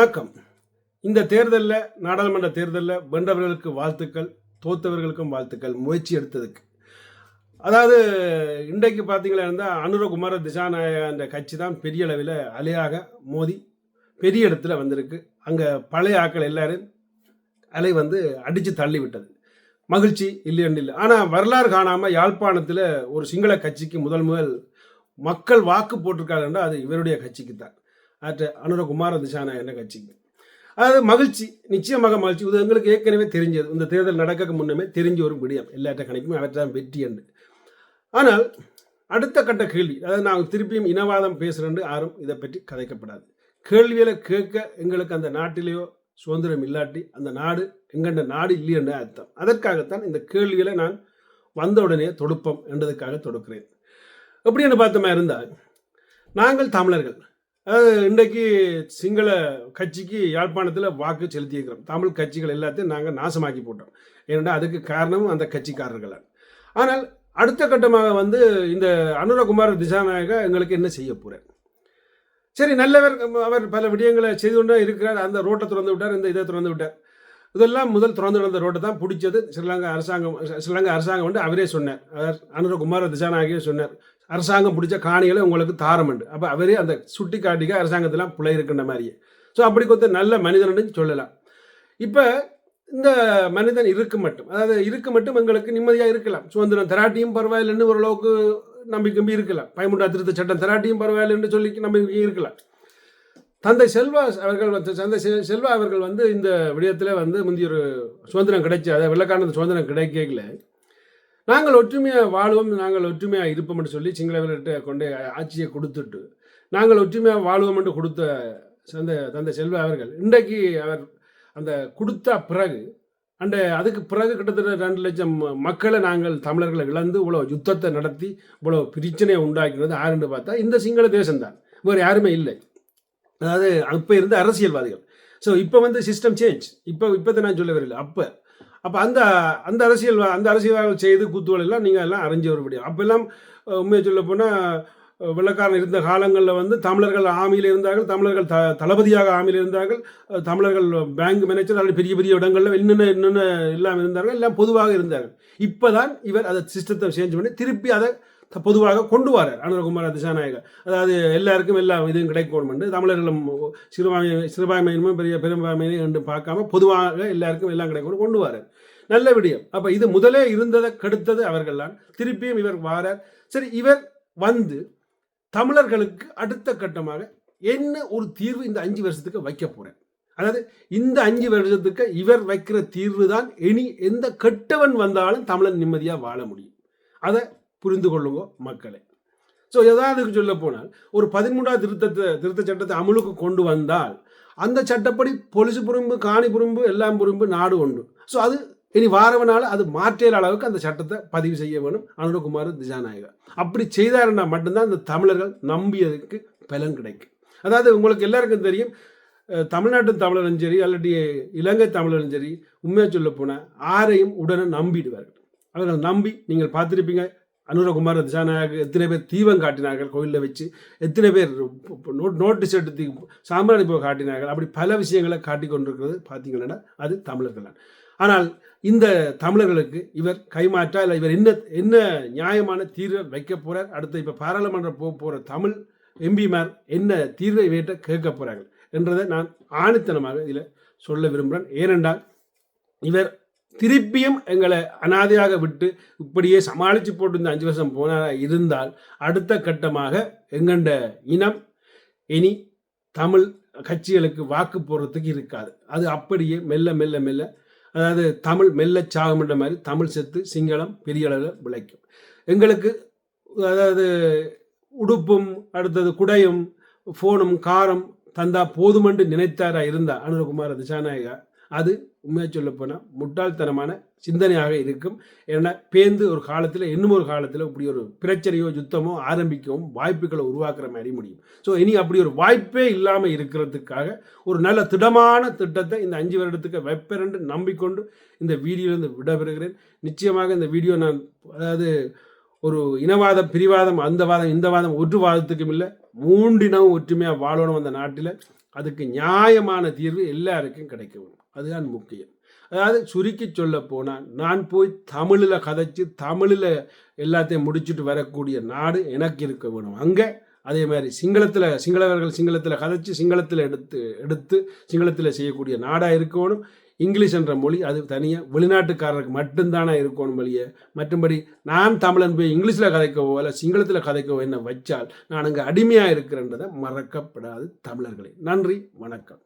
வணக்கம். இந்த தேர்தலில் நாடாளுமன்ற தேர்தலில் வென்றவர்களுக்கு வாழ்த்துக்கள் தோத்தவர்களுக்கும் வாழ்த்துக்கள் முயற்சி எடுத்ததுக்கு. அதாவது இன்றைக்கு பார்த்தீங்களா இருந்தால் அனுரகுமார திசாநாயக அந்த கட்சி தான் பெரிய அளவில் அலையாக மோதி பெரிய இடத்துல வந்திருக்கு. அங்கே பழைய ஆட்கள் எல்லாரும் அலை வந்து அடித்து தள்ளி விட்டது மகிழ்ச்சி இல்லைன்னு இல்லை. ஆனால் வரலாறு காணாமல் யாழ்ப்பாணத்தில் ஒரு சிங்கள கட்சிக்கு முதல் முதல் மக்கள் வாக்கு போட்டிருக்காங்கன்னா அது இவருடைய கட்சிக்கு தான். அற்ற அனுரகுமார என்ன கட்சிக்கு. அதாவது மகிழ்ச்சி நிச்சயமாக மகிழ்ச்சி. இது எங்களுக்கு ஏற்கனவே தெரிஞ்சது. இந்த தேர்தல் நடக்க முன்னமே தெரிஞ்ச ஒரு விடியம். எல்லாற்ற கணக்குமே அவற்றான் வெற்றி என்று. ஆனால் அடுத்த கட்ட கேள்வி அதாவது நாங்கள் திருப்பியும் இனவாதம் பேசுகிறேன் யாரும் இதை பற்றி கதைக்கப்படாது. கேள்வியில் கேட்க எங்களுக்கு அந்த நாட்டிலேயோ சுதந்திரம் இல்லாட்டி அந்த நாடு எங்கண்ட நாடு இல்லையென்ற அர்த்தம். அதற்காகத்தான் இந்த கேள்விகளை நான் வந்த உடனே தொடுப்போம் என்றதுக்காக தொடுக்கிறேன். எப்படின்னு பார்த்தோமா இருந்தால் நாங்கள் தமிழர்கள். இன்றைக்கு சிங்கள கட்சிக்கு யாழ்ப்பாணத்தில் வாக்கு செலுத்தியிருக்கிறோம். தமிழ் கட்சிகள் எல்லாத்தையும் நாங்கள் நாசமாக்கி போட்டோம். ஏனென்றால் அதுக்கு காரணமும் அந்த கட்சிக்காரர்கள் ஆனால் அடுத்த கட்டமாக வந்து இந்த அனுரகுமார் திசாநாயக எங்களுக்கு என்ன செய்ய போகிறேன் சரி நல்லவர் அவர் பல விடயங்களை செய்து கொண்டே இருக்கிறார். அந்த ரோட்டை திறந்து விட்டார் இந்த இதை திறந்து விட்டார். இதெல்லாம் முதல் திறந்து நடந்த ரோட்டை தான் பிடிச்சது. ஸ்ரீலங்கா அரசாங்கம் ஸ்ரீலங்கா அரசாங்கம் வந்து அவரே சொன்னார். அவர் அனுரகுமார திசாநாயகே சொன்னார். அரசாங்கம் பிடிச்ச காணிகளை உங்களுக்கு தாரமண்டு அப்போ அவரே அந்த சுட்டி காட்டிக்க அரசாங்கத்தெல்லாம் பிழை இருக்கின்ற மாதிரியே. ஸோ அப்படி கொஞ்சம் நல்ல மனிதன்னு சொல்லலாம். இப்போ இந்த மனிதன் இருக்கு மட்டும். அதாவது இருக்கு மட்டும் எங்களுக்கு நிம்மதியாக இருக்கலாம். சுதந்திரம் தராட்டியும் பரவாயில்லைன்னு ஓரளவுக்கு நம்பிக்கை இருக்கலாம். பயமுண்டா திருத்த சட்டம் தராட்டியும் பரவாயில்லைன்னு சொல்லி நம்பிக்கை இருக்கலாம். தந்தை செல்வா அவர்கள் வந்து தந்தை செல்வா அவர்கள் வந்து இந்த விடயத்தில் வந்து முந்தைய ஒரு சுதந்திரம் கிடைச்சி அதாவது வெள்ளக்காரன் சுதந்திரம் கிடைக்கல நாங்கள் ஒற்றுமையாக வாழ்வோம் நாங்கள் ஒற்றுமையாக இருப்போம்னு சொல்லி சிங்களவர்கிட்ட கொண்டு ஆட்சியை கொடுத்துட்டு நாங்கள் ஒற்றுமையாக வாழ்வோம் கொடுத்த தந்தை தந்தை செல்வ அவர்கள் இன்றைக்கு அவர் அந்த கொடுத்த பிறகு அண்ட் அதுக்கு பிறகு கிட்டத்தட்ட ரெண்டு லட்சம் மக்களை நாங்கள் தமிழர்களை இழந்து இவ்வளோ யுத்தத்தை நடத்தி இவ்வளோ பிரச்சனையை உண்டாக்கினது யாருன்னு பார்த்தா இந்த சிங்கள தேசம்தான். வேறு யாருமே இல்லை. அதாவது அப்போ இருந்த அரசியல்வாதிகள். ஸோ இப்போ வந்து சிஸ்டம் சேஞ்ச் இப்போ இப்போ நான் சொல்ல வரல அப்போ. அப்போ அந்த அந்த அரசியல் அந்த அரசியல்வாதிகள் செய்து கூத்துவலெல்லாம் நீங்கள் எல்லாம் அறிஞ்சு வர முடியும் அப்போல்லாம் உண்மையை சொல்ல போனால் வெள்ளக்காரன் இருந்த காலங்களில் வந்து தமிழர்கள் ஆமியில் இருந்தார்கள் தமிழர்கள் த தளபதியாக ஆமியில் இருந்தார்கள் தமிழர்கள் பேங்க் மேனேஜர் அல்லது பெரிய பெரிய இடங்களில் என்னென்ன என்னென்ன எல்லாம் இருந்தார்கள் எல்லாம் பொதுவாக இருந்தார்கள். இப்போ தான் இவர் அதை சிஸ்டத்தை சேஞ்ச் பண்ணி திருப்பி அதை பொதுவாக கொண்டு வரார் அனுரகுமார திசாநாயகர். அதாவது எல்லாருக்கும் எல்லா இதுவும் கிடைக்கணும் என்று தமிழர்களும் சிறுபான்மை சிறுபான்மையினும் பெரிய பெரும்பான்மையினும் என்று பார்க்காம பொதுவாக எல்லாருக்கும் எல்லாம் கிடைக்கணும் கொண்டு வரார். நல்ல விடயம். அப்போ இது முதலே இருந்ததை கெடுத்தது அவர்கள்தான். திருப்பியும் இவர் வாரார். சரி இவர் வந்து தமிழர்களுக்கு அடுத்த கட்டமாக என்ன ஒரு தீர்வு இந்த அஞ்சு வருஷத்துக்கு வைக்க போகிறேன் அதாவது இந்த அஞ்சு வருஷத்துக்கு இவர் வைக்கிற தீர்வு தான் இனி எந்த கெட்டவன் வந்தாலும் தமிழன் நிம்மதியாக வாழ முடியும். அதை புரிந்து கொள்ளுங்க மக்களை. ஸோ எதாவது சொல்ல போனால் ஒரு பதிமூன்றாவது திருத்தத்தை திருத்த சட்டத்தை அமலுக்கு கொண்டு வந்தால் அந்த சட்டப்படி பொலிசு புறம்பு காணி புறம்பு எல்லாம் புறம்பு நாடு உண்டு ஸோ அது இனி வாரவனால அது மாற்றியல் அளவுக்கு அந்த சட்டத்தை பதிவு செய்ய வேணும். அனுரகுமார் திஜாநாயகர் அப்படி செய்தாருன்னா மட்டும்தான் இந்த தமிழர்கள் நம்பியதுக்கு பலன் கிடைக்கும். அதாவது உங்களுக்கு எல்லாருக்கும் தெரியும் தமிழ்நாட்டு தமிழரும் சரி அல்லது இலங்கை தமிழரும் சரி உண்மையாக சொல்ல போனால் ஆரையும் உடனே நம்பிடுவார்கள். அவர்கள் நம்பி நீங்கள் பார்த்துருப்பீங்க அனுரகுமார் திசாநாயக எத்தனை பேர் தீபம் காட்டினார்கள் கோயிலில் வச்சு எத்தனை பேர் நோட் நோட்டீஸ் எடுத்து சாம்பிராணி போய் காட்டினார்கள் அப்படி பல விஷயங்களை காட்டி கொண்டிருக்கிறது. பார்த்தீங்கன்னா அது தமிழர்கள் தான் ஆனால் இந்த தமிழர்களுக்கு இவர் கைமாற்றா இல்லை இவர் என்ன என்ன நியாயமான தீர்வை வைக்க போகிறார் அடுத்து இப்போ பாராளுமன்றம் போக போகிற தமிழ் எம்பிமார் என்ன தீர்வை வேட்ட கேட்க போகிறார்கள் என்றதை நான் ஆணித்தனமாக இதில் சொல்ல விரும்புகிறேன் ஏனென்றால் இவர் திருப்பியும் எங்களை அனாதையாக விட்டு இப்படியே சமாளித்து போட்டு இந்த அஞ்சு வருஷம் போனாரா இருந்தால் அடுத்த கட்டமாக எங்கண்ட இனம் இனி தமிழ் கட்சிகளுக்கு வாக்கு போடுறதுக்கு இருக்காது. அது அப்படியே மெல்ல மெல்ல மெல்ல அதாவது தமிழ் மெல்ல சாகும்ன்ற மாதிரி தமிழ் செத்து சிங்களம் பெரிய அளவில் விளைக்கும். எங்களுக்கு அதாவது உடுப்பும் அடுத்தது குடையும் ஃபோனும் காரம் தந்தா போதுமென்று நினைத்தாரா இருந்தா? அனுரகுமார் திசாநாயகா அது உண்மையாக சொல்லப்போனால் முட்டாள்தனமான சிந்தனையாக இருக்கும். ஏன்னா பேந்து ஒரு காலத்தில் இன்னும் ஒரு காலத்தில் இப்படி ஒரு பிரச்சனையோ யுத்தமோ ஆரம்பிக்கவும் வாய்ப்புகளை உருவாக்குற மாதிரி முடியும். ஸோ இனி அப்படி ஒரு வாய்ப்பே இல்லாமல் இருக்கிறதுக்காக ஒரு நல்ல திடமான திட்டத்தை இந்த அஞ்சு வருடத்துக்கு வெப்பரென்று நம்பிக்கொண்டு இந்த வீடியோலேருந்து விடப்பெறுகிறேன் நிச்சயமாக இந்த வீடியோ நான் அதாவது ஒரு இனவாதம் பிரிவாதம் அந்த வாதம் இந்த வாதம் ஒரு வாதத்துக்கும் இல்லை மூன்றினவும் ஒற்றுமையாக வாழணும் அந்த நாட்டில். அதுக்கு நியாயமான தீர்வு எல்லாருக்கும் கிடைக்க அதுதான் முக்கியம். அதாவது சுருக்கி சொல்ல போனால் நான் போய் தமிழில் கதைச்சு தமிழில் எல்லாத்தையும் முடிச்சுட்டு வரக்கூடிய நாடு எனக்கு இருக்க வேணும். அங்கே அதே மாதிரி சிங்களத்தில் சிங்களவர்கள் சிங்களத்தில் கதைச்சு சிங்களத்தில் எடுத்து எடுத்து சிங்களத்தில் செய்யக்கூடிய நாடாக இருக்கணும் இங்கிலீஷ் என்ற மொழி அது தனியாக வெளிநாட்டுக்காரருக்கு மட்டும்தானே இருக்கணும் வழியே மற்றும்படி நான் தமிழன் போய் இங்கிலீஷில் கதைக்கவோ இல்லை சிங்களத்தில் கதைக்கவோ என்ன வச்சால் நான் அங்கே அடிமையாக இருக்கிறேன்றதை மறக்கப்படாது தமிழர்களே. நன்றி வணக்கம்.